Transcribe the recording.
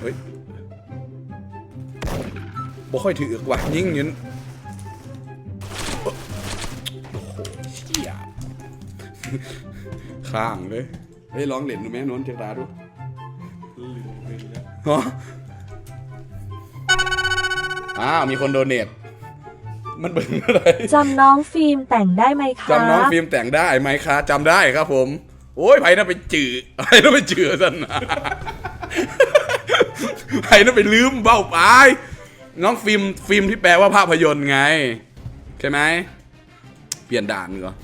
เฮ้ยบ่ค่อยถือกว่ะยิงอยืนโอ้โหเชี่ยข้างเลยเฮ้ยลองเล่นดูไหมนนท์เทตาดูฮะอ้าวมีคนโดเนทมันเป็นอะไรจำน้องฟิล์มแต่งได้ไหมคะจำน้องฟิล์มแต่งได้ไหมคะจำได้ครับผม โอ้ยไผ่น่าไปจือไผ่น่าไปจือสันนะ ไอ้นั่นไปลืมเบ้าไปน้องฟิล์มฟิล์มที่แปลว่าภาพยนตร์ไง ใช่ไหม เปลี่ยนด่านเหรอ